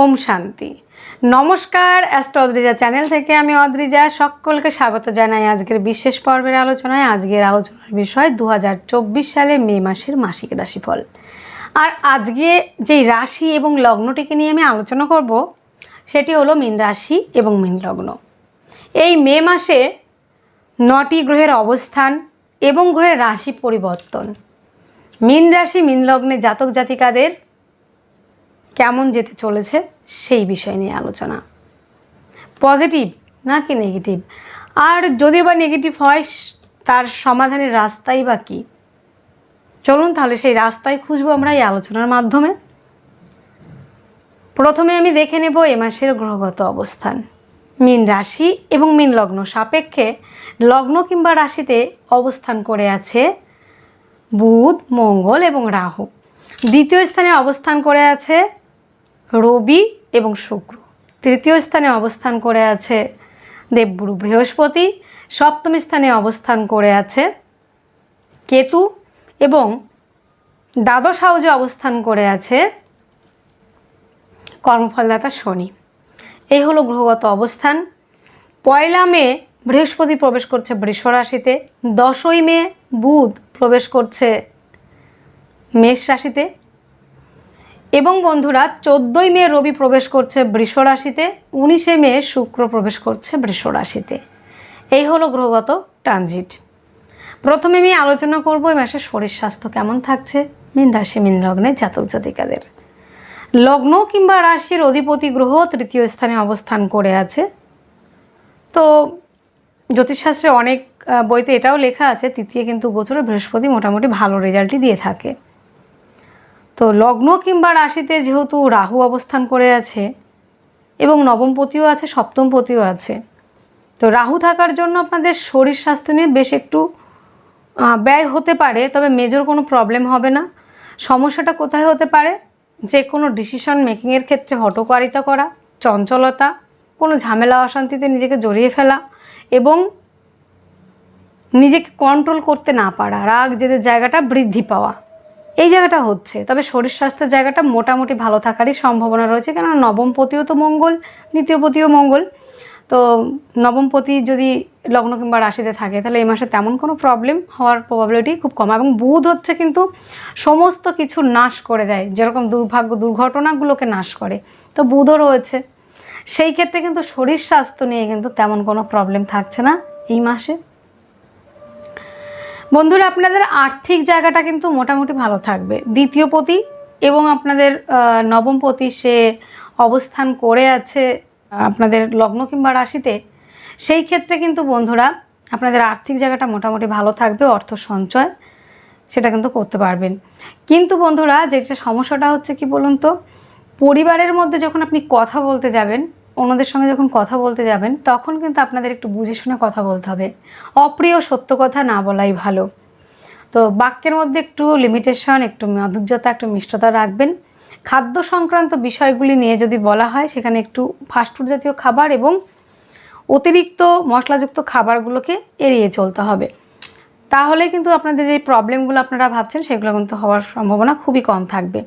ওম শান্তি। নমস্কার astro Adrija channel থেকে আমি অদ্রিজা সকলকে স্বাগত জানাই আজকের বিশেষ পর্বের আলোচনায়। আজকের আলোচনার বিষয় দু হাজার চব্বিশ সালে মে মাসের মাসিক রাশিফল। আর আজকে যেই রাশি এবং লগ্নটিকে নিয়ে আমি আলোচনা করব, সেটি হলো মীন রাশি এবং মীন লগ্ন। এই মে মাসে নটি গ্রহের অবস্থান এবং গ্রহের রাশি পরিবর্তন। মীন রাশি, মীন লগ্নে জাতক জাতিকাদের কেমন যেতে চলেছে সেই বিষয় নিয়ে আলোচনা। পজিটিভ নাকি নেগেটিভ? আর যদিও বা নেগেটিভ হয়, তার সমাধানের রাস্তাই বা কী? চলুন তাহলে সেই রাস্তায় খুঁজবো আমরা এই আলোচনার মাধ্যমে। প্রথমে আমি দেখে নেব এ মাসের গ্রহগত অবস্থান। মীন রাশি এবং মীন লগ্ন সাপেক্ষে লগ্ন কিংবা রাশিতে অবস্থান করে আছে বুধ, মঙ্গল এবং রাহু। দ্বিতীয় স্থানে অবস্থান করে আছে রবি এবং শুক্র। তৃতীয় স্থানে অবস্থান করে আছে দেবগুরু বৃহস্পতি, সপ্তম স্থানে অবস্থান করে আছে কেতু এবং দ্বাদশ হাউজে অবস্থান করে আছে কর্মফলদাতা শনি। এই হলো গ্রহগত অবস্থান। পয়লা মে বৃহস্পতি প্রবেশ করছে বৃষ রাশিতে, দশই মে বুধ প্রবেশ করছে মেষ রাশিতে এবং বন্ধুরা, চোদ্দোই মে রবি প্রবেশ করছে বৃষ রাশিতে, উনিশে মে শুক্র প্রবেশ করছে বৃষ রাশিতে। এই হলো গ্রহগত ট্রানজিট। প্রথমে আমি আলোচনা করব এই মাসে শরীর স্বাস্থ্য কেমন থাকছে, মিন রাশি, মিন লগ্নে জাতক জাতিকাদের। লগ্ন কিংবা রাশির অধিপতি গ্রহ তৃতীয় স্থানে অবস্থান করে আছে। তো জ্যোতিষশাস্ত্রে অনেক বইতে এটাও লেখা আছে, তৃতীয় কিন্তু গোচরে বৃহস্পতি মোটামুটি ভালো রেজাল্টই দিয়ে থাকে। তো লগ্ন কিংবা রাশিতে যেহেতু রাহু অবস্থান করে আছে এবং নবমপতিও আছে সপ্তমপতিও আছে, তো রাহু থাকার জন্য আপনাদের শরীর স্বাস্থ্য নিয়ে বেশ একটু ব্যয় হতে পারে, তবে মেজর কোনো প্রবলেম হবে না। সমস্যাটা কোথায় হতে পারে? যে কোনো ডিসিশন মেকিংয়ের ক্ষেত্রে হটকারিতা করা, চঞ্চলতা, কোনো ঝামেলা অশান্তিতে নিজেকে জড়িয়ে ফেলা এবং নিজেকে কন্ট্রোল করতে না পারা, রাগ জেদের জায়গাটা বৃদ্ধি পাওয়া। এই জায়গাটা হচ্ছে। তবে শরীর স্বাস্থ্যের জায়গাটা মোটামুটি ভালো থাকারই সম্ভাবনা রয়েছে, কেননা নবমপতিও তো মঙ্গল দ্বিতীয়পতিও মঙ্গল। তো নবমপতি যদি লগ্ন কিংবা রাশিতে থাকে, তাহলে এই মাসে তেমন কোনো প্রবলেম হওয়ার প্রবাবিলিটি খুব কম। এবং বুধ হচ্ছে কিন্তু সমস্ত কিছু নাশ করে দেয়, যেরকম দুর্ভাগ্য দুর্ঘটনাগুলোকে নাশ করে। তো বুধও রয়েছে। সেই ক্ষেত্রে কিন্তু শরীর স্বাস্থ্য নিয়ে কিন্তু তেমন কোনো প্রবলেম থাকছে না এই মাসে। বন্ধুরা, আপনাদের আর্থিক জায়গাটা কিন্তু মোটামুটি ভালো থাকবে। দ্বিতীয় পতি এবং আপনাদের নবম পতি সে অবস্থান করে আছে আপনাদের লগ্ন কিংবা রাশিতে। সেই ক্ষেত্রে কিন্তু বন্ধুরা, আপনাদের আর্থিক জায়গাটা মোটামুটি ভালো থাকবে, অর্থ সঞ্চয় সেটা কিন্তু করতে পারবেন। কিন্তু বন্ধুরা, যেটা সমস্যাটা হচ্ছে কি বলুন তো, পরিবারের মধ্যে যখন আপনি কথা বলতে যাবেন অন্যদের সঙ্গে যখন কথা বলতে যাবেন, তখন কিন্তু আপনাদের একটু বুঝে শুনে কথা বলতে হবে। অপ্রিয় সত্য কথা না বলাই ভালো। তো বাক্যের মধ্যে একটু লিমিটেশন একটু মাধুর্যতা, একটু মিষ্টতা রাখবেন। খাদ্য সংক্রান্ত বিষয়গুলি নিয়ে যদি বলা হয়, সেখানে একটু ফাস্টফুড জাতীয় খাবার এবং অতিরিক্ত মশলাযুক্ত খাবারগুলোকে এড়িয়ে চলতে হবে। তাহলে কিন্তু আপনাদের যে প্রবলেমগুলো আপনারা ভাবছেন, সেগুলো কিন্তু হওয়ার সম্ভাবনা খুবই কম থাকবে।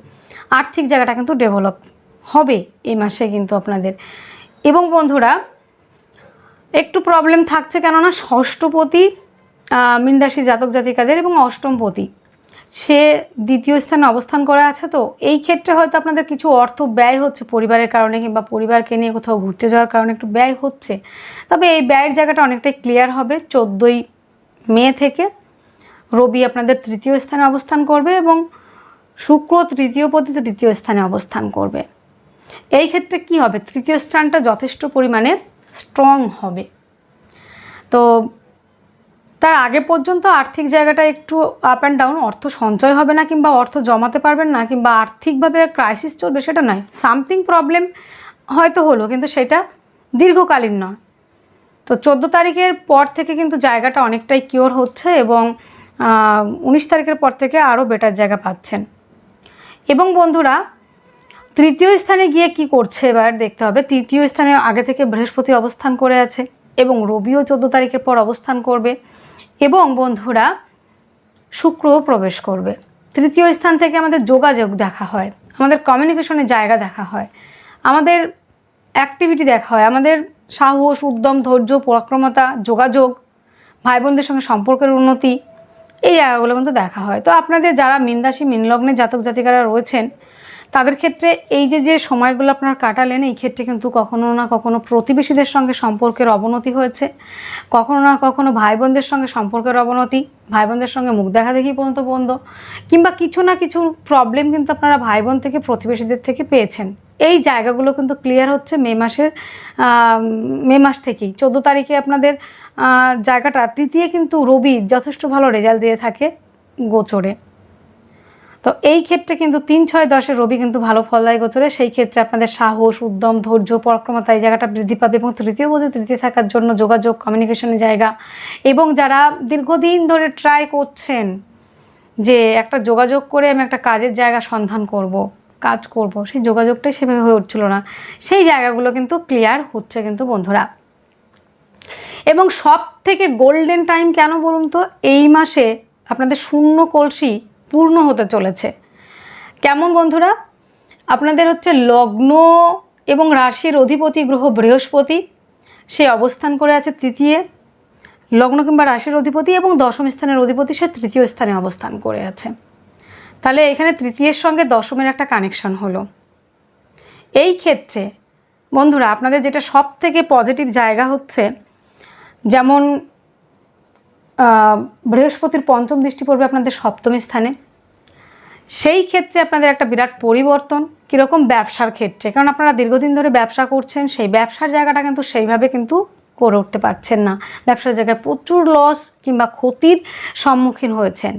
আর্থিক জায়গাটা কিন্তু ডেভেলপ হবে এই মাসে কিন্তু আপনাদের। এবং বন্ধুরা একটু প্রবলেম থাকছে কেননা ষষ্ঠপতি আহ, মীন রাশি জাতক জাতিকাদের এবং অষ্টমপতি সে দ্বিতীয় স্থানে অবস্থান করে আছে তো এই ক্ষেত্রে হয়তো আপনাদের কিছু অর্থ ব্যয় হচ্ছে পরিবারের কারণে কিংবা পরিবারকে নিয়ে কোথাও ঘুরতে যাওয়ার কারণে একটু ব্যয় হচ্ছে। তবে এই ব্যয়ের জায়গাটা অনেকটাই ক্লিয়ার হবে চোদ্দোই মে থেকে। রবি আপনাদের তৃতীয় স্থানে অবস্থান করবে এবং শুক্র তৃতীয় পতি তৃতীয় স্থানে অবস্থান করবে। এই ক্ষেত্রে কি হবে? তৃতীয় স্থানটা যথেষ্ট পরিমাণে স্ট্রং হবে। তো তার আগে পর্যন্ত আর্থিক জায়গাটা একটু আপ অ্যান্ড ডাউন অর্থ সঞ্চয় হবে না কিংবা অর্থ জমাতে পারবেন না কিংবা আর্থিকভাবে ক্রাইসিস চলবে সেটা নয়। সামথিং প্রবলেম হয়তো হলো, কিন্তু সেটা দীর্ঘকালীন নয়। তো চোদ্দ তারিখের পর থেকে কিন্তু জায়গাটা অনেকটাই কিওর হচ্ছে এবং উনিশ তারিখের পর থেকে আরও বেটার জায়গা পাচ্ছেন। এবং বন্ধুরা তৃতীয় স্থানে গিয়ে কি করছে এবার দেখতে হবে। তৃতীয় স্থানে আগে থেকে বৃহস্পতি অবস্থান করে আছে এবং রবিও চোদ্দ তারিখের পর অবস্থান করবে এবং বন্ধুরা শুক্রও প্রবেশ করবে। তৃতীয় স্থান থেকে আমাদের যোগাযোগ দেখা হয়, আমাদের কমিউনিকেশনের জায়গা দেখা হয়, আমাদের অ্যাক্টিভিটি দেখা হয়, আমাদের সাহস, উদ্যম, ধৈর্য, পরাক্রমতা, যোগাযোগ ভাই বোনদের সঙ্গে সম্পর্কের উন্নতি, এই জায়গাগুলো কিন্তু দেখা হয়। তো আপনাদের যারা মিন রাশি জাতক জাতিকারা রয়েছেন তাদের ক্ষেত্রে এই যে যে সময়গুলো আপনার কাটালেন, এই ক্ষেত্রে কিন্তু কখনো না কখনো প্রতিবেশীদের সঙ্গে সম্পর্কের অবনতি হয়েছে। কখনো না কখনো ভাই বোনদের সঙ্গে সম্পর্কের অবনতি ভাই বোনদের সঙ্গে মুখ দেখা দেখি পর্যন্ত বন্ধ, কিংবা কিছু না কিছু প্রবলেম কিন্তু আপনারা ভাই বোন থেকে, প্রতিবেশীদের থেকে পেয়েছেন। এই জায়গাগুলো কিন্তু ক্লিয়ার হচ্ছে মে মাসের মে মাস থেকেই। চোদ্দ তারিখে আপনাদের জায়গাটা, তৃতীয় কিন্তু রবি যথেষ্ট ভালো রেজাল্ট দিয়ে থাকে গোচরে। তো এই ক্ষেত্রে কিন্তু তিন ছয় দশে রবি কিন্তু ভালো ফল দেয় গোচরে। সেই ক্ষেত্রে আপনাদের সাহস, উদ্যম, ধৈর্য, পরাক্রমতা এই জায়গাটা বৃদ্ধি পাবে এবং তৃতীয় বোধে তৃতীয় থাকার জন্য যোগাযোগ কমিউনিকেশনের জায়গা এবং যারা দীর্ঘদিন ধরে ট্রাই করছেন যে একটা যোগাযোগ করে আমি একটা কাজের জায়গা সন্ধান করব, কাজ করব, সেই যোগাযোগটাই সেভাবে হয়ে উঠছিল না। সেই জায়গাগুলো কিন্তু ক্লিয়ার হচ্ছে কিন্তু বন্ধুরা। এবং সব থেকে গোল্ডেন টাইম কেন বলুন তো? এই মাসে আপনাদের শূন্য কলসি পূর্ণ হতে চলেছে। কেমন বন্ধুরা? আপনাদের হচ্ছে লগ্ন এবং রাশির অধিপতি গ্রহ বৃহস্পতি, সে অবস্থান করে আছে তৃতীয়। লগ্ন কিংবা রাশির অধিপতি এবং দশম স্থানের অধিপতি, সে তৃতীয় স্থানে অবস্থান করে আছে। তাহলে এখানে তৃতীয়ের সঙ্গে দশমের একটা কানেকশন হলো। এই ক্ষেত্রে বন্ধুরা, আপনাদের যেটা সব থেকে পজিটিভ জায়গা হচ্ছে, যেমন বৃহস্পতির পঞ্চম দৃষ্টি পড়বে আপনাদের সপ্তম স্থানে। সেই ক্ষেত্রে আপনাদের একটা বিরাট পরিবর্তন, কীরকম ব্যবসার ক্ষেত্রে। কারণ আপনারা দীর্ঘদিন ধরে ব্যবসা করছেন, সেই ব্যবসার জায়গাটা কিন্তু সেইভাবে কিন্তু করে উঠতে পারছেন না। ব্যবসার জায়গায় প্রচুর লস কিংবা ক্ষতির সম্মুখীন হয়েছেন।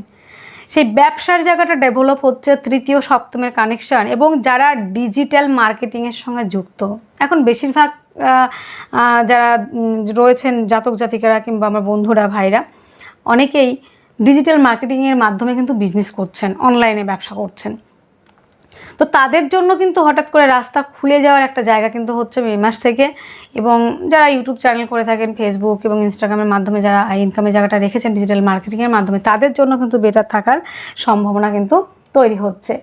সেই ব্যবসার জায়গাটা ডেভেলপ হচ্ছে তৃতীয়, সপ্তমের কানেকশন এবং যারা ডিজিটাল মার্কেটিংয়ের সঙ্গে যুক্ত। এখন বেশিরভাগ যারা রয়েছেন জাতক জাতিকারা কিংবা আমার বন্ধুরা, ভাইরা অনেকেই ডিজিটাল মার্কেটিংয়ের মাধ্যমে কিন্তু বিজনেস করছেন অনলাইনে ব্যবসা করছেন। তো তাদের জন্য কিন্তু হঠাৎ করে রাস্তা খুলে যাওয়ার একটা জায়গা কিন্তু হচ্ছে মে মাস থেকে এবং যারা ইউটিউব চ্যানেল করে থাকেন ফেসবুক এবং ইনস্টাগ্রামের মাধ্যমে যারা ইনকামের জায়গাটা রেখেছেন ডিজিটাল মার্কেটিংয়ের মাধ্যমে, তাদের জন্য কিন্তু বেটার থাকার সম্ভাবনা কিন্তু তৈরি হচ্ছে।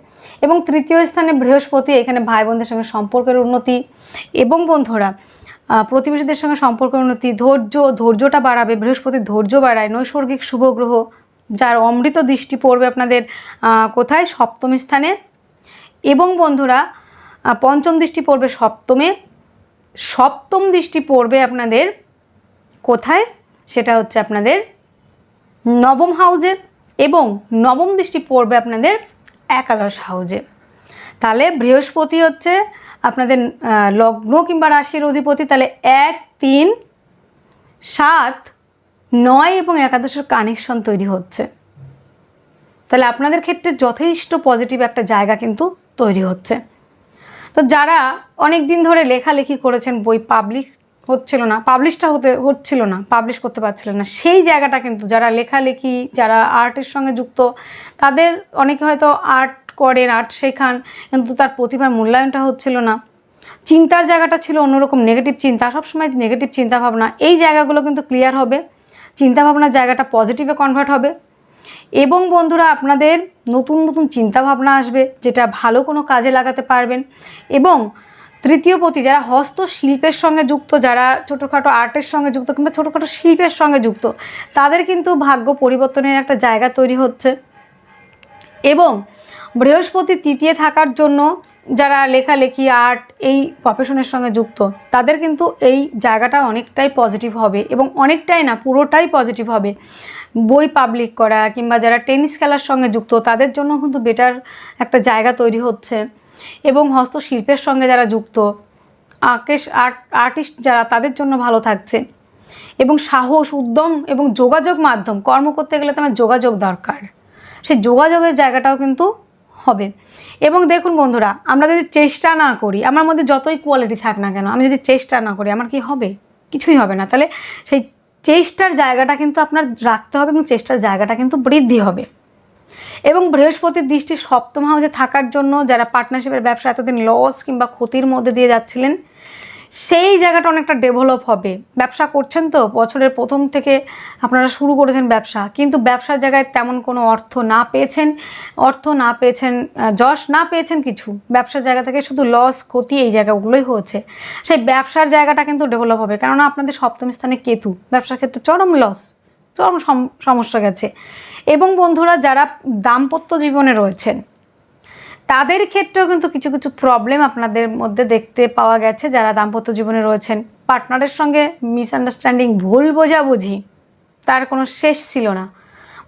এবং তৃতীয় স্থানে বৃহস্পতি, এখানে ভাই বোনদের সঙ্গে সম্পর্কের উন্নতি এবং বন্ধুরা প্রতিবেশীদের সঙ্গে সম্পর্ক উন্নতি, ধৈর্য, ধৈর্যটা বাড়াবে, বৃহস্পতি ধৈর্য বাড়ায়, নৈসর্গিক শুভ গ্রহ, যার অমৃত দৃষ্টি পড়বে আপনাদের কোথায়? সপ্তম স্থানে। এবং বন্ধুরা পঞ্চম দৃষ্টি পড়বে সপ্তমে। সপ্তম দৃষ্টি পড়বে আপনাদের কোথায়? সেটা হচ্ছে আপনাদের নবম হাউজে। এবং নবম দৃষ্টি পড়বে আপনাদের একাদশ হাউজে। তাহলে বৃহস্পতি হচ্ছে আপনাদের লগ্ন কিংবা রাশির অধিপতি, তাহলে এক, তিন, সাত, নয় এবং একাদশের কানেকশন তৈরি হচ্ছে। তাহলে আপনাদের ক্ষেত্রে যথেষ্ট পজিটিভ একটা জায়গা কিন্তু তৈরি হচ্ছে। তো যারা অনেক দিন ধরে লেখালেখি করেছেন, বই পাবলিক হচ্ছিল না পাবলিশটা হতে, হচ্ছিল না পাবলিশ করতে পারছিলেন না, সেই জায়গাটা কিন্তু যারা লেখালেখি, যারা আর্টের সঙ্গে যুক্ত, তাদের অনেকে হয়তো আর্ট করেন আর্ট শেখান, কিন্তু তার প্রতিভার মূল্যায়নটা হচ্ছিল না। চিন্তার জায়গাটা ছিল অন্যরকম নেগেটিভ চিন্তা। সবসময় নেগেটিভ চিন্তা ভাবনা এই জায়গাগুলো কিন্তু ক্লিয়ার হবে। চিন্তা ভাবনার জায়গাটা পজিটিভে কনভার্ট হবে। এবং বন্ধুরা, আপনাদের নতুন নতুন চিন্তা ভাবনা আসবে, যেটা ভালো কোনো কাজে লাগাতে পারবেন। এবং তৃতীয় পতি, যারা হস্তশিল্পের সঙ্গে যুক্ত, যারা ছোটোখাটো আর্টের সঙ্গে যুক্ত কিংবা ছোটোখাটো শিল্পের সঙ্গে যুক্ত, তাদের কিন্তু ভাগ্য পরিবর্তনের একটা জায়গা তৈরি হচ্ছে। এবং বৃহস্পতি তৃতীয় থাকার জন্য যারা লেখালেখি, আর্ট এই প্রফেশনের সঙ্গে যুক্ত, তাদের কিন্তু এই জায়গাটা অনেকটাই পজিটিভ হবে এবং অনেকটাই না, পুরোটাই পজিটিভ হবে। বই পাবলিক করা কিংবা যারা টেনিস খেলার সঙ্গে যুক্ত, তাদের জন্য কিন্তু বেটার একটা জায়গা তৈরি হচ্ছে। এবং হস্তশিল্পের সঙ্গে যারা যুক্ত, আকেশ, আর্ট আর্টিস্ট যারা, তাদের জন্য ভালো থাকছে। এবং সাহস, উদ্যম এবং যোগাযোগ মাধ্যম, কর্ম করতে গেলে তোমার যোগাযোগ দরকার। সেই যোগাযোগের জায়গাটাও কিন্তু হবে। এবং দেখুন বন্ধুরা, আমরা যদি চেষ্টা না করি, আমার মধ্যে যতই কোয়ালিটি থাক না কেন, আমি যদি চেষ্টা না করি, আমার কি হবে? কিছুই হবে না। তাহলে সেই চেষ্টার জায়গাটা কিন্তু আপনার রাখতে হবে এবং চেষ্টার জায়গাটা কিন্তু বৃদ্ধি হবে। এবং বৃহস্পতির দৃষ্টি সপ্তম হাউসে থাকার জন্য, যারা পার্টনারশিপের ব্যবসা এতদিন লস কিংবা ক্ষতির মধ্যে দিয়ে যাচ্ছিলেন সেই জায়গাটা অনেকটা ডেভেলপ হবে। ব্যবসা করছেন তো, বছরের প্রথম থেকে আপনারা শুরু করেছেন ব্যবসা। কিন্তু ব্যবসার জায়গায় তেমন কোনো অর্থ না পেয়েছেন। অর্থ না পেয়েছেন যশ না পেয়েছেন কিছু। ব্যবসার জায়গা থেকে শুধু লস ক্ষতি এই জায়গাগুলোই হয়েছে। সেই ব্যবসার জায়গাটা কিন্তু ডেভেলপ হবে। কেননা আপনাদের সপ্তম স্থানে কেতু। ব্যবসার ক্ষেত্রে চরম লস চরম সম- সমস্যা গেছে। এবং বন্ধুরা, যারা দাম্পত্য জীবনে রয়েছেন তাদের ক্ষেত্রেও কিন্তু কিছু কিছু প্রবলেম আপনাদের মধ্যে দেখতে পাওয়া গেছে যারা দাম্পত্য জীবনে রয়েছেন। পার্টনারের সঙ্গে মিসআন্ডারস্ট্যান্ডিং ভুল বোঝাবুঝি তার কোনো শেষ ছিল না।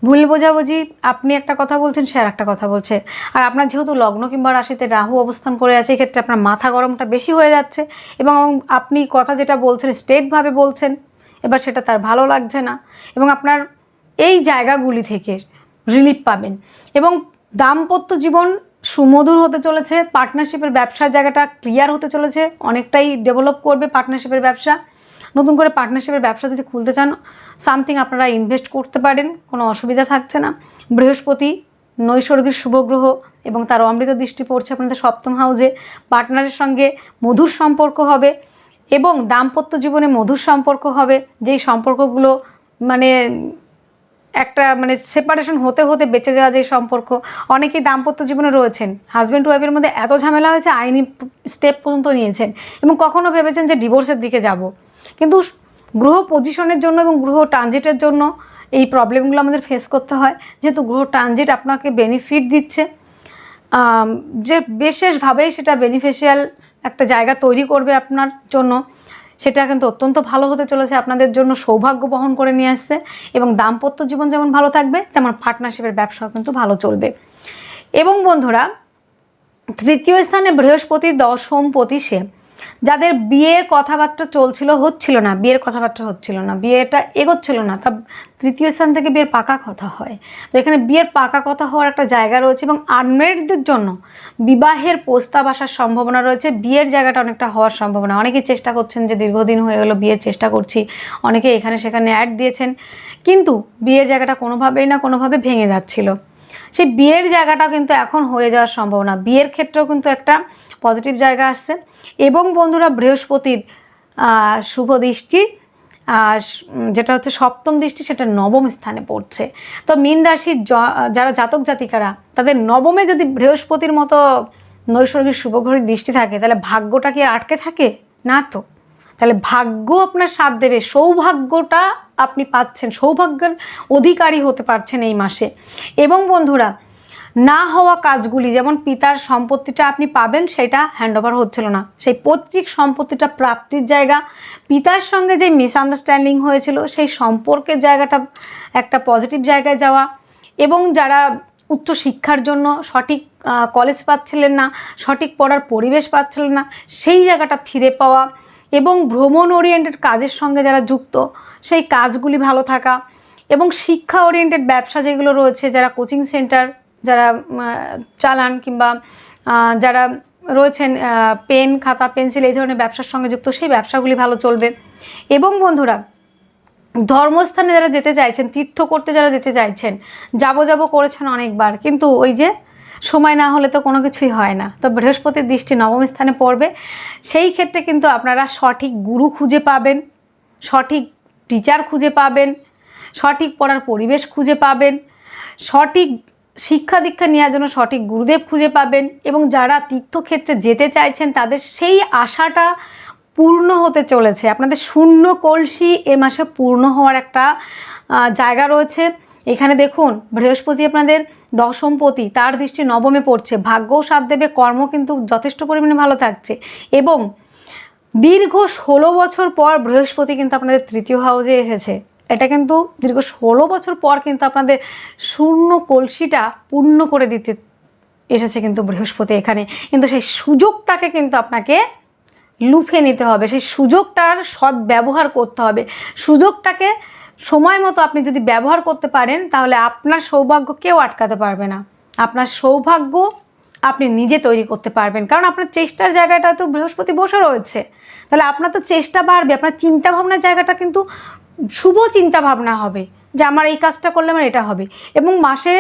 ভুল বোঝাবুঝি, আপনি একটা কথা বলছেন, সে আর একটা কথা বলছে। আর আপনার যেহেতু লগ্ন কিংবা রাশিতে রাহু অবস্থান করে আছে, এক্ষেত্রে আপনার মাথা গরমটা বেশি হয়ে যাচ্ছে এবং আপনি কথা যেটা বলছেন স্ট্রেটভাবে বলছেন, এবার সেটা তার ভালো লাগছে না এবং আপনার এই জায়গাগুলি থেকে রিলিফ পাবেন। এবং দাম্পত্য জীবন সুমধুর হতে চলেছে পার্টনারশিপের ব্যবসার জায়গাটা ক্লিয়ার হতে চলেছে, অনেকটাই ডেভেলপ করবে পার্টনারশিপের ব্যবসা। নতুন করে পার্টনারশিপের ব্যবসা যদি খুলতে চান সামথিং আপনারা ইনভেস্ট করতে পারেন, কোনো অসুবিধা থাকছে না। বৃহস্পতি, নৈসর্গিক শুভগ্রহ এবং তার অমৃত দৃষ্টি পড়ছে আপনাদের সপ্তম হাউজে পার্টনারের সঙ্গে মধুর সম্পর্ক হবে এবং দাম্পত্য জীবনে মধুর সম্পর্ক হবে। যেই সম্পর্কগুলো মানে একটা মানে সেপারেশন হতে হতে বেঁচে যাওয়া যে সম্পর্ক, অনেকেই দাম্পত্য জীবনে রয়েছেন। হাজব্যান্ড ওয়াইফের মধ্যে এত ঝামেলা হয়েছে, আইনি স্টেপ পর্যন্ত নিয়েছেন এবং কখনো ভেবেছেন যে ডিভোর্সের দিকে যাব। কিন্তু গ্রহ পজিশনের জন্য এবং গ্রহ ট্রানজিটের জন্য এই প্রবলেমগুলো আমাদের ফেস করতে হয়। যেহেতু গ্রহ ট্রানজিট আপনাকে বেনিফিট দিচ্ছে যে বিশেষভাবেই সেটা বেনিফিশিয়াল একটা জায়গা তৈরি করবে আপনার জন্য। সেটা কিন্তু অত্যন্ত ভালো হতে চলেছে, আপনাদের জন্য সৌভাগ্য বহন করে নিয়ে আসছে এবং দাম্পত্য জীবন যেমন ভালো থাকবে, তেমন পার্টনারশিপের ব্যবসাও কিন্তু ভালো চলবে। এবং বন্ধুরা, তৃতীয় স্থানে বৃহস্পতি দশম পতিশে যাদের বিয়ের কথাবার্তা চলছিল, হচ্ছিল না, বিয়ের কথাবার্তা হচ্ছিল না, বিয়েটা এগোচ্ছিল না, তা তৃতীয় স্থান থেকে বিয়ের পাকা কথা হয়। তো এখানে বিয়ের পাকা কথা হওয়ার একটা জায়গা রয়েছে এবং আনমেরিডদের জন্য বিবাহের প্রস্তাব আসার সম্ভাবনা রয়েছে। বিয়ের জায়গাটা অনেকটা হওয়ার সম্ভাবনা। অনেকেই চেষ্টা করছেন যে দীর্ঘদিন হয়ে গেলো, বিয়ের চেষ্টা করছি। অনেকে এখানে সেখানে অ্যাড দিয়েছেন। কিন্তু বিয়ের জায়গাটা কোনোভাবেই না, কোনোভাবে ভেঙে যাচ্ছিল। সেই বিয়ের জায়গাটা কিন্তু এখন হয়ে যাওয়ার সম্ভাবনা। বিয়ের ক্ষেত্রেও কিন্তু একটা পজিটিভ জায়গা আসছে। এবং বন্ধুরা বৃহস্পতির শুভ দৃষ্টি উম, যেটা হচ্ছে সপ্তম দৃষ্টি সেটা নবম স্থানে পড়ছে। তো মীন রাশির যারা জাতক জাতিকারা তাদের নবমে যদি বৃহস্পতির মতো নৈসর্গিক শুভগ্রহের দৃষ্টি থাকে তাহলে ভাগ্যটা কি আটকে থাকে? না তো। তাহলে ভাগ্য আপনার সাথ দেবে। সৌভাগ্যটা আপনি পাচ্ছেন। সৌভাগ্যের অধিকারী হতে পারছেন এই মাসে। এবং বন্ধুরা না হওয়া কাজগুলি, যেমন পিতার সম্পত্তিটা আপনি পাবেন, সেটা হ্যান্ডওভার হচ্ছিল না। সেই পৈতৃক সম্পত্তিটা প্রাপ্তির জায়গা, পিতার সঙ্গে যে মিসআন্ডারস্ট্যান্ডিং হয়েছিল, সেই সম্পর্কের জায়গাটা একটা পজিটিভ জায়গায় যাওয়া এবং যারা উচ্চ শিক্ষার জন্য সঠিক কলেজ পাচ্ছিলেন না, সঠিক পড়ার পরিবেশ পাচ্ছিলেন না, সেই জায়গাটা ফিরে পাওয়া এবং ভ্রমণ ওরিয়েন্টেড কাজের সঙ্গে যারা যুক্ত, সেই কাজগুলি ভালো থাকা এবং শিক্ষা ওরিয়েন্টেড ব্যবসা যেগুলো রয়েছে, যারা কোচিং সেন্টার যারা চালান কিংবা যারা রয়েছেন পেন, খাতা, পেন্সিল, এই ধরনের ব্যবসার সঙ্গে যুক্ত, সেই ব্যবসাগুলি ভালো চলবে। এবং বন্ধুরা, ধর্মস্থানে যারা যেতে চাইছেন, তীর্থ করতে যারা যেতে চাইছেন, যাব যাব করেছেন অনেকবার, কিন্তু ওই যে সময় না হলে তো কোনো কিছুই হয় না। তো বৃহস্পতির দৃষ্টি নবম স্থানে পড়বে। সেই ক্ষেত্রে কিন্তু আপনারা সঠিক গুরু খুঁজে পাবেন, সঠিক টিচার খুঁজে পাবেন, সঠিক পড়ার পরিবেশ খুঁজে পাবেন, সঠিক শিক্ষা দীক্ষা নেওয়ার জন্য সঠিক গুরুদেব খুঁজে পাবেন এবং যারা তীর্থক্ষেত্রে যেতে চাইছেন, তাদের সেই আশাটা পূর্ণ হতে চলেছে। আপনাদের শূন্য কলসি এ মাসে পূর্ণ হওয়ার একটা জায়গা রয়েছে। এখানে দেখুন, বৃহস্পতি আপনাদের দশমপতি তার দৃষ্টি নবমে পড়ছে। ভাগ্যও সাথ দেবে কর্ম কিন্তু যথেষ্ট পরিমাণে ভালো থাকছে এবং দীর্ঘ ষোলো বছর পর বৃহস্পতি কিন্তু আপনাদের তৃতীয় হাউজে এসেছে। এটা কিন্তু দীর্ঘ ষোলো বছর পর কিন্তু আপনাদের শূন্য কলসিটা পূর্ণ করে দিতে এসেছে কিন্তু বৃহস্পতি এখানে। কিন্তু সেই সুযোগটাকে কিন্তু আপনাকে লুফে নিতে হবে। সেই সুযোগটার সৎ ব্যবহার করতে হবে। সুযোগটাকে সময় মতো আপনি যদি ব্যবহার করতে পারেন, তাহলে আপনার সৌভাগ্য কেউ আটকাতে পারবে না। আপনার সৌভাগ্য আপনি নিজে তৈরি করতে পারবেন। কারণ আপনার চেষ্টার জায়গাটা তো বৃহস্পতি বসে রয়েছে। তাহলে আপনার তো চেষ্টা বাড়বে, আপনার চিন্তাভাবনার জায়গাটা কিন্তু শুভ চিন্তা ভাবনা হবে যে আমার এই কাজটা করলে আমার এটা হবে। এবং মাসে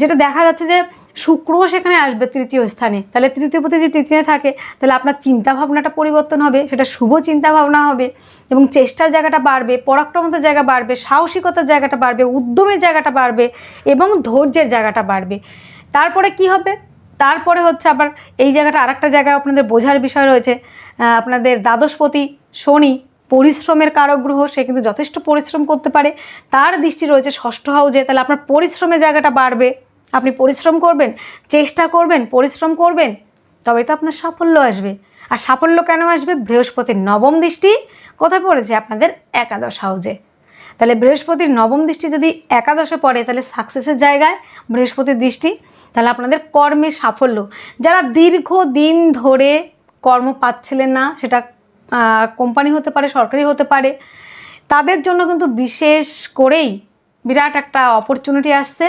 যেটা দেখা যাচ্ছে যে শুক্র সেখানে আসবে তৃতীয় স্থানে। তাহলে তৃতীয় প্রতি যে তৃতীয় থাকে, তাহলে আপনার চিন্তা ভাবনাটা পরিবর্তন হবে, সেটা শুভ চিন্তা ভাবনা হবে এবং চেষ্টার জায়গাটা বাড়বে পরাক্রমতার জায়গা বাড়বে, সাহসিকতার জায়গাটা বাড়বে, উদ্যমের জায়গাটা বাড়বে এবং ধৈর্যের জায়গাটা বাড়বে। তারপরে কি হবে? তারপরে হচ্ছে আবার এই জায়গাটা আরেকটা জায়গায় আপনাদের বোঝার বিষয় রয়েছে। আপনাদের দ্বাদশপতি শনি পরিশ্রমের কারগ্রহ সে কিন্তু যথেষ্ট পরিশ্রম করতে পারে। তার দৃষ্টি রয়েছে ষষ্ঠ হাউজে তাহলে আপনার পরিশ্রমের জায়গাটা বাড়বে। আপনি পরিশ্রম করবেন, চেষ্টা করবেন, পরিশ্রম করবেন তবে তো আপনার সাফল্য আসবে। আর সাফল্য কেন আসবে? বৃহস্পতির নবম দৃষ্টি কোথায় পড়েছে? আপনাদের একাদশ হাউজে তাহলে বৃহস্পতির নবম দৃষ্টি যদি একাদশে পড়ে, তাহলে সাকসেসের জায়গায় বৃহস্পতির দৃষ্টি। তাহলে আপনাদের কর্মে সাফল্য। যারা দীর্ঘ দিন ধরে কর্ম পাচ্ছিলেন না, সেটা কোম্পানি হতে পারে, সরকারি হতে পারে, তাদের জন্য কিন্তু বিশেষ করেই বিরাট একটা অপরচুনিটি আসছে,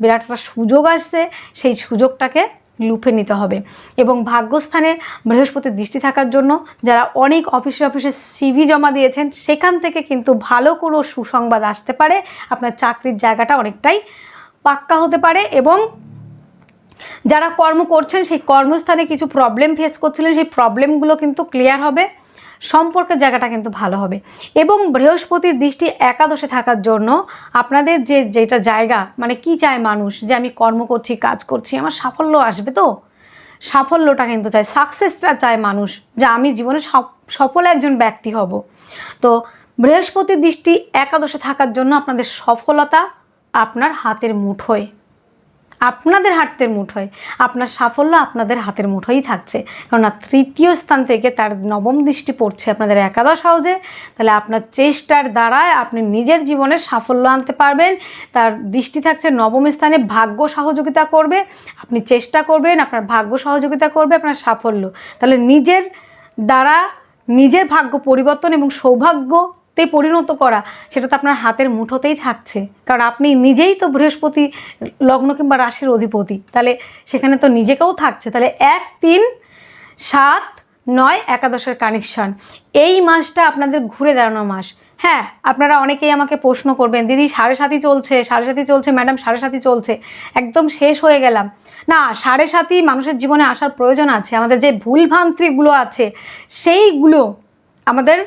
বিরাট একটা সুযোগ আসছে, সেই সুযোগটাকে লুফে নিতে হবে। এবং ভাগ্যস্থানে বৃহস্পতির দৃষ্টি থাকার জন্য যারা অনেক অফিসে অফিসে সিভি জমা দিয়েছেন, সেখান থেকে কিন্তু ভালো কোনো সুসংবাদ আসতে পারে। আপনার চাকরির জায়গাটা অনেকটাই পাক্কা হতে পারে এবং যারা কর্ম করছেন, সেই কর্মস্থানে কিছু প্রবলেম ফেস করছিলেন, সেই প্রবলেমগুলো কিন্তু ক্লিয়ার হবে। সম্পর্কের জায়গাটা কিন্তু ভালো হবে। এবং বৃহস্পতির দৃষ্টি একাদশে থাকার জন্য আপনাদের যে, যেটা জায়গা মানে কি চায় মানুষ, যে আমি কর্ম করছি, কাজ করছি, আমার সাফল্য আসবে তো? সাফল্যটা কিন্তু চায় সাকসেসটা চায় মানুষ, যে আমি জীবনে সফ- সফল একজন ব্যক্তি হব। তো বৃহস্পতির দৃষ্টি একাদশে থাকার জন্য আপনাদের সফলতা আপনার হাতের মুঠোয়। আপনাদের হাতের মুঠোয় আপনার সাফল্য আপনাদের হাতের মুঠোই থাকছে। কারণ তৃতীয় স্থান থেকে তার নবম দৃষ্টি পড়ছে আপনাদের একাদশ হাউজে। তাহলে আপনার চেষ্টার দ্বারায় আপনি নিজের জীবনে সাফল্য আনতে পারবেন। তার দৃষ্টি থাকছে নবম স্থানে ভাগ্য সহযোগিতা করবে। আপনি চেষ্টা করবেন, আপনার ভাগ্য সহযোগিতা করবে, আপনার সাফল্য। তাহলে নিজের দ্বারা নিজের ভাগ্য পরিবর্তন এবং সৌভাগ্যতে পরিণত করা, সেটা তো আপনার হাতের মুঠোতেই থাকছে। কারণ আপনি নিজেই তো বৃহস্পতি, লগ্ন কিংবা রাশির অধিপতি। তাহলে সেখানে তো নিজেকেও থাকছে। তাহলে এক, তিন, সাত, নয় একাদশের কানেকশন এই মাসটা আপনাদের ঘুরে দাঁড়ানো মাস। হ্যাঁ আপনারা অনেকেই আমাকে প্রশ্ন করবেন, দিদি, সাড়ে সাতই চলছে, সাড়ে সাতই চলছে, ম্যাডাম, সাড়ে সাতই চলছে। একদম শেষ হয়ে গেলাম। না, সাড়ে সাতই মানুষের জীবনে আসার প্রয়োজন আছে। আমাদের যে ভুলভ্রান্তিগুলো আছে, সেইগুলো আমাদের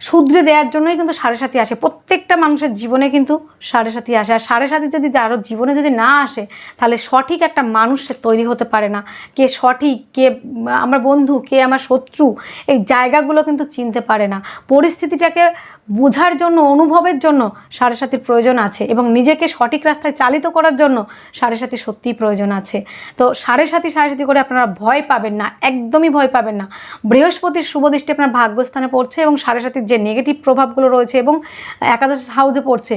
শুধরে দেওয়ার জন্যই কিন্তু সাড়ে সাথী আসে। প্রত্যেকটা মানুষের জীবনে কিন্তু সাড়ে সাথী আসে। আর সাড়ে সাথী যদি আরও জীবনে যদি না আসে, তাহলে সঠিক একটা মানুষ তৈরি হতে পারে না। কে সঠিক, কে আমার বন্ধু, কে আমার শত্রু, এই জায়গাগুলো কিন্তু চিনতে পারে না। পরিস্থিতিটাকে বোঝার জন্য, অনুভবের জন্য সাড়ে সাথীর প্রয়োজন আছে এবং নিজেকে সঠিক রাস্তায় চালিত করার জন্য সাড়ে সাথী সত্যিই প্রয়োজন আছে। তো সাড়ে সাথী সাড়ে সাথী করে আপনারা ভয় পাবেন না, একদমই ভয় পাবেন না। বৃহস্পতির শুভ দৃষ্টি আপনার ভাগ্যস্থানে পড়ছে এবং সাড়ে সাথীর যে নেগেটিভ প্রভাবগুলো রয়েছে এবং একাদশ হাউজে পড়ছে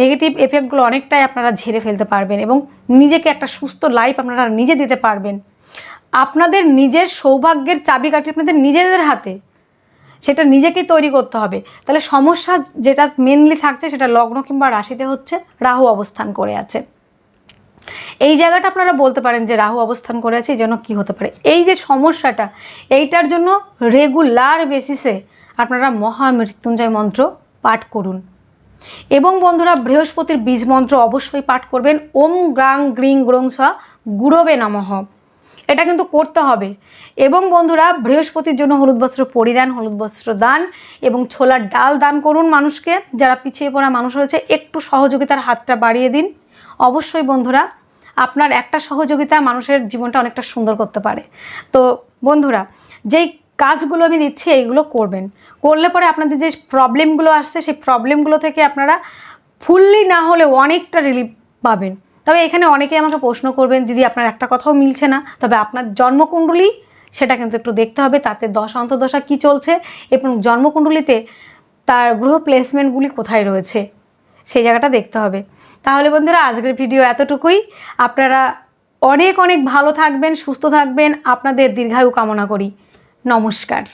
নেগেটিভ এফেক্টগুলো অনেকটাই আপনারা ঝেড়ে ফেলতে পারবেন এবং নিজেকে একটা সুস্থ লাইফ আপনারা নিজে দিতে পারবেন। আপনাদের নিজের সৌভাগ্যের চাবিকাঠি আপনাদের নিজেদের হাতে। সেটা নিজেকেই তৈরি করতে হবে। তাহলে সমস্যা যেটা মেনলি থাকছে সেটা লগ্ন কিংবা রাশিতে হচ্ছে রাহু অবস্থান করে আছে। এই জায়গাটা আপনারা বলতে পারেন যে রাহু অবস্থান করে আছে, এই জন্য কী হতে পারে? এই যে সমস্যাটা, এইটার জন্য রেগুলার বেসিসে আপনারা মহামৃত্যুঞ্জয় মন্ত্র পাঠ করুন। এবং বন্ধুরা, বৃহস্পতির বীজ মন্ত্র অবশ্যই পাঠ করবেন। ওম গ্রাং গ্রিং গ্রং স গুরবে নমঃ। এটা কিন্তু করতে হবে। এবং বন্ধুরা, বৃহস্পতির জন্য হলুদ বস্ত্র পরিধান, হলুদ বস্ত্র দান এবং ছোলার ডাল দান করুন মানুষকে। যারা পিছিয়ে পড়া মানুষ রয়েছে, একটু সহযোগিতার হাতটা বাড়িয়ে দিন। অবশ্যই বন্ধুরা, আপনার একটা সহযোগিতা মানুষের জীবনটা অনেকটা সুন্দর করতে পারে। তো বন্ধুরা, যেই কাজগুলো আমি দিচ্ছি, এইগুলো করবেন। করলে পরে আপনাদের যে প্রবলেমগুলো আসছে, সেই প্রবলেমগুলো থেকে আপনারা ফুললি না হলেও অনেকটা রিলিফ পাবেন। তবে এখানে অনেকেই আমাকে প্রশ্ন করবেন, দিদি, আপনার একটা কথাও মিলছে না। তবে আপনার জন্মকুণ্ডলী, সেটা কিন্তু একটু দেখতে হবে, তাতে দশ, অন্তর্দশা কী চলছে এবং জন্মকুণ্ডলিতে তার গ্রহ প্লেসমেন্টগুলি কোথায় রয়েছে, সেই জায়গাটা দেখতে হবে। তাহলে বন্ধুরা, আজকের ভিডিও এতটুকুই। আপনারা অনেক অনেক ভালো থাকবেন, সুস্থ থাকবেন। আপনাদের দীর্ঘায়ু কামনা করি। নমস্কার।